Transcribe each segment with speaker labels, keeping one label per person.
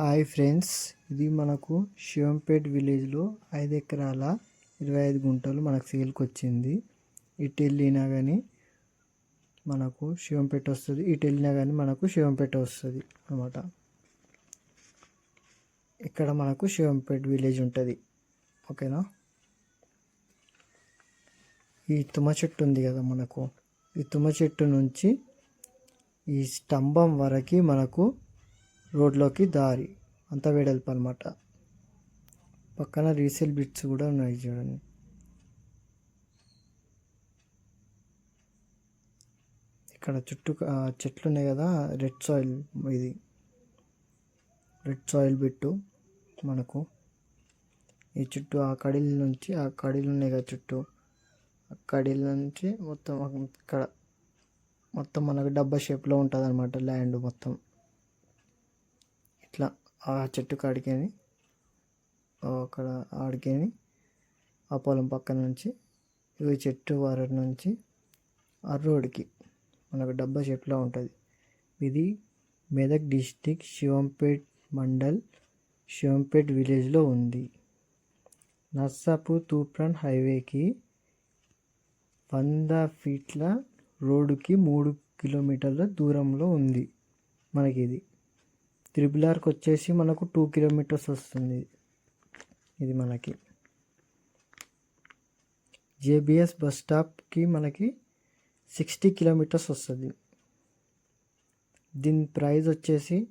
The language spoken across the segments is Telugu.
Speaker 1: హాయ్ ఫ్రెండ్స్ ఇది మనకు శివంపేట్ విలేజ్లో ఐదు ఎకరాల ఇరవై ఐదు గుంటలు మనకు సేల్కి వచ్చింది ఇటు వెళ్ళినా కానీ మనకు శివంపేట వస్తుంది ఇటు వెళ్ళినా కానీ మనకు శివంపేట వస్తుంది అనమాట ఇక్కడ మనకు శివంపేట్ విలేజ్ ఉంటుంది ఓకేనా? ఈ తుమ్మ చెట్టు ఉంది కదా మనకు ఈ తుమ్మ చెట్టు నుంచి ఈ స్తంభం వరకు మనకు రోడ్లోకి దారి. అంత వెడల్పు అనమాట పక్కన రీసేల్ బిట్స్ కూడా ఉన్నాయి చూడండి. ఇక్కడ చుట్టూ ఆ, చెట్లు ఉన్నాయి కదా రెడ్ సాయిల్ ఇది. రెడ్ సాయిల్ బిట్టు మనకు. ఈ చుట్టూ ఆ కడీల నుంచి ఆ కడీలు ఉన్నాయి కదా చుట్టూ. ఆ కడీల నుంచి మొత్తం ఇక్కడ మొత్తం మనకు డబ్బా షేప్లో ఉంటుంది అనమాట ల్యాండ్ మొత్తం. ఇట్లా ఆ చెట్టు కాడికేని అక్కడ ఆడికేని ఆ పొలం పక్కన నుంచి ఈ చెట్టు వరకు నుంచి ఆ రోడ్కి మనకు డబ్బా షేప్లో ఉంటుంది. ఇది మెదక్ డిస్టిక్ శివంపేట్ మండల్ శివంపేట్ విలేజ్లో ఉంది. నర్సాపూర్ తూప్రాన్ హైవేకి వంద ఫీట్ల రోడ్డుకి మూడు కిలోమీటర్ల దూరంలో ఉంది మనకి ఇది త్రిబుల్ ఆర్కి వచ్చేసి మనకు టూ కిలోమీటర్స్ వస్తుంది. ఇది మనకి. జేబిఎస్ బస్ స్టాప్కి మనకి సిక్స్టీ కిలోమీటర్స్ వస్తుంది. దీని ప్రైస్ వచ్చేసి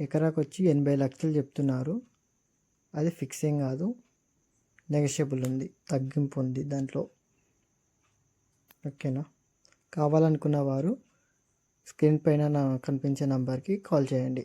Speaker 1: ఎకరాకు వచ్చి ఎనభై లక్షలు చెప్తున్నారు. అది ఫిక్సింగ్ కాదు. నెగషియబుల్ ఉంది. తగ్గింపు ఉంది దాంట్లో. ఓకేనా? కావాలనుకున్న వారు స్క్రీన్ పైన నా కనిపించే నంబర్కి కాల్ చేయండి.